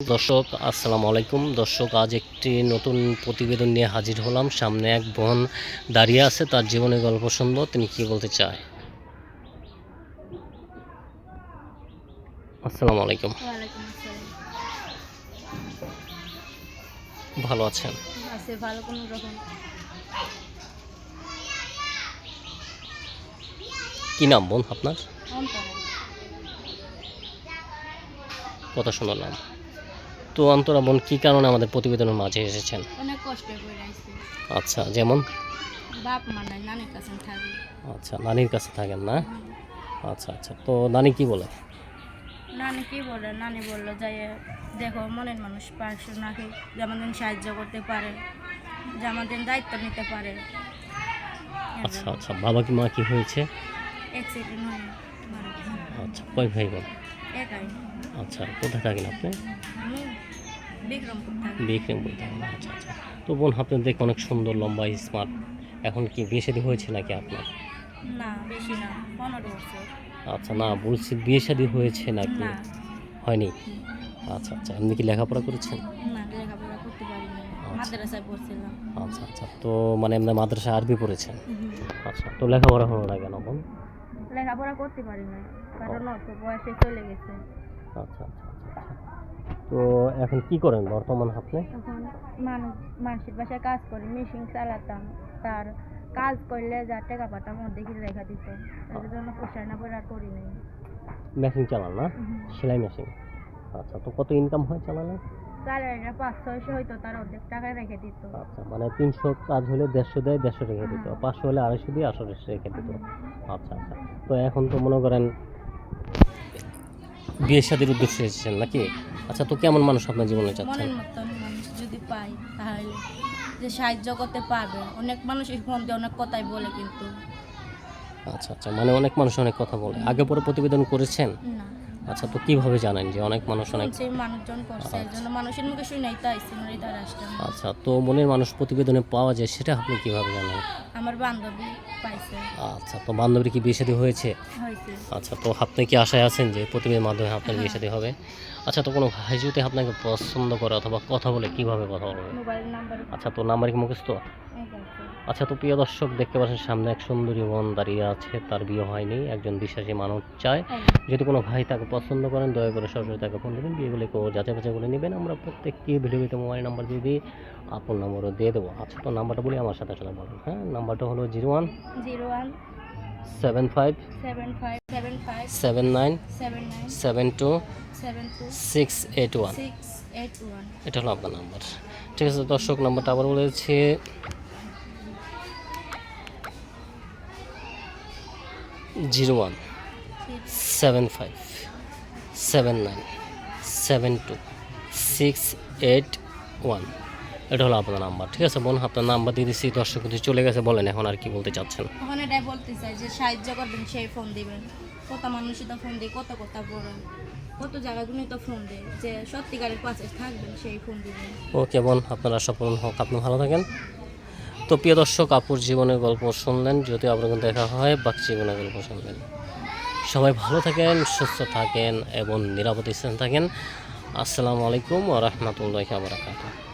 দর্শক আসসালামু আলাইকুম। দর্শক আজ একটি নতুন প্রতিবেদন নিয়ে হাজির হলাম। সামনে এক বোন দাঁড়িয়ে আছে তার জীবনের গল্প শুনব। তিনি কি বলতে চায়? আসসালামু আলাইকুম। ভালো আছেন? আছে ভালো কোনো রকম। কি নাম বোন আপনার? কথা শোনালাম। তো অন্তরা বোন কী কারণে আমাদের প্রতিবেদনের মাঝে এসেছেন? অনেক কষ্ট করে আইছে। আচ্ছা যেমন? বাপ মা নাই নানির কাছে থাকি। আচ্ছা নানির কাছে থাকেন না? আচ্ছা আচ্ছা তো নানি কি বলে? নানি কি বলে? নানি বলল যে দেখো মনের মানুষ পাশে নাকি? যেমন আমাদের সাহায্য করতে পারে যেমন আমাদের দায়িত্ব নিতে পারে। আচ্ছা আচ্ছা বাবা কি মা কি হয়েছে? অ্যাক্সিডেন্ট হয়ে আচ্ছা কয় ভাই বোন? আচ্ছা কোথায় থাকেন আপনি? বিক্রমপুর থাকেন আচ্ছা আচ্ছা। তো বোন আপনি দেখে অনেক সুন্দর লম্বা স্মার্ট। এখন কি বিয়ে শাদী হয়েছে নাকি আপনার? না বেশি না বছর। আচ্ছা না বলছি বিয়ে শাদী হয়েছে নাকি? হয়নি? আচ্ছা আচ্ছা আপনি কি লেখাপড়া করেছেন? না লেখাপড়া করতে পারি মাদ্রাসায় পড়ছিলাম। আচ্ছা আচ্ছা তো মানে এমনি মাদ্রাসা আরবি পড়েছেন? আচ্ছা তো লেখাপড়া হলো না কেন বোন? লেখাপড়া করতে পারি না কারণ অত বয়সে চলে গেছে। আচ্ছা আচ্ছা আচ্ছা আচ্ছা। তো এখন কি করেন বর্তমান আপনি? তখন মানুষ মানুষের বাসায় কাজ করি মেশিন চালাতাম। তার কাজ করলে যা টাকা পাতাম মধ্যে কি লেখা দিত। তার জন্য পোষায় না পরে আর করি নাই। মেশিন চালান না? সেলাই মেশিন। আচ্ছা তো কত ইনকাম হয় চালালে? স্যালারিটা পাঁচ ছয়শো হয়তো তার অর্ধেক টাকা রেখে দিত। আচ্ছা মানে তিনশো কাজ হলে দেড়শো দেয় দেড়শো রেখে দিত। হ্যাঁ। পাঁচশো হলে আড়াইশো দিয়ে আটশো রেখে দিত। আচ্ছা আচ্ছা। তো এখন তো মনে করেন বিয়ে শাদির উদ্দেশ্যে এসেছেন নাকি? আচ্ছা তো কেমন মানুষ আপনার জীবনে চাচ্ছেন? মনের মতন মানুষ যদি পাই তাহলে যে সাহায্য করতে পারবে। অনেক মানুষ এই ফোন দিয়ে অনেক কথাই বলে কিন্তু। আচ্ছা আচ্ছা। মানে অনেক মানুষ অনেক কথা বলে। আগে পরে প্রতিবেদন করেছেন? না। আচ্ছা তো কীভাবে জানেন যে অনেক মানুষ অনেক মানুষজন করছে এর জন্য মানুষের মুখে শুনি নাই তাই সিনারি তার আসছে। আচ্ছা তো মনের মানুষ প্রতিবেদনে পাওয়া যায় সেটা আপনি কীভাবে জানেন? আমার বান্ধবী পাইছে। আচ্ছা তো বান্ধবীর কি বিয়ে শাদী হয়েছে? হয়েছে। আচ্ছা তো আপনি কি আশায় আছেন যে প্রতিবেদনের মাধ্যমে আপনার বিয়ে শাদী হবে? আচ্ছা তো কোনো ভাই যদি আপনাকে পছন্দ করে অথবা কথা বলে কীভাবে কথা বলবে? আচ্ছা তো নাম্বার কি মুখস্থ? আচ্ছা তো প্রিয় দর্শক দেখতে পাচ্ছেন সামনে এক সুন্দরী বোন দাঁড়িয়ে আছে তার বিয়ে হয়নি একজন বিশ্বাসী মানুষ চায়। যদি কোনো ভাই তাকে পছন্দ করেন দয়া করে সরাসরি তাকে ফোন দেবেন বিয়েগুলি কেউ যাচাই বাছাই করে নেবেন। আমরা প্রত্যেকটি ভিডিওতে মোবাইল নাম্বার দিয়ে দিই আপন নম্বরও দিয়ে দেবো। আচ্ছা তো নাম্বারটা বলি আমার সাথে সাথে বলুন হ্যাঁ? নাম্বারটা হলো zero one zero one seven five seven five seven five seven nine seven nine seven two seven two six eight one. Six eight one. এটা হলো আপনার নাম্বার। ঠিক আছে দর্শক নাম্বারটা আবার বলেছি zero one seven five seven nine seven two six eight one. এটা হলো আপনার নাম্বার ঠিক আছে বোন? আপনার নাম্বার দিয়ে দিচ্ছি দর্শক কিন্তু চলে গেছে বলেন এখন আর কি বলতে চাচ্ছেন। ওখানে এটাই বলতে চাই যে সাহায্য করবেন সেই ফোন দিবেন। কত মানুষই তো ফোন দেয় কত কথা বলেন। কত জায়গাগুলো তো ফোন দেয় যে সত্যিকারের পাশে থাকবেন সেই ফোন দিবেন। ওকে বোন আপনারা সফল হোক আপনি ভালো থাকেন। তো প্রিয় দর্শক আপুর জীবনের গল্প শুনলেন যদি আপনার দেখা হয় বাকি জীবনের গল্প শুনলেন। সবাই ভালো থাকেন সুস্থ থাকেন এবং নিরাপদ স্থানে থাকেন। আসসালামু আলাইকুম রহমতুল্লাহ বারাকাতুহ।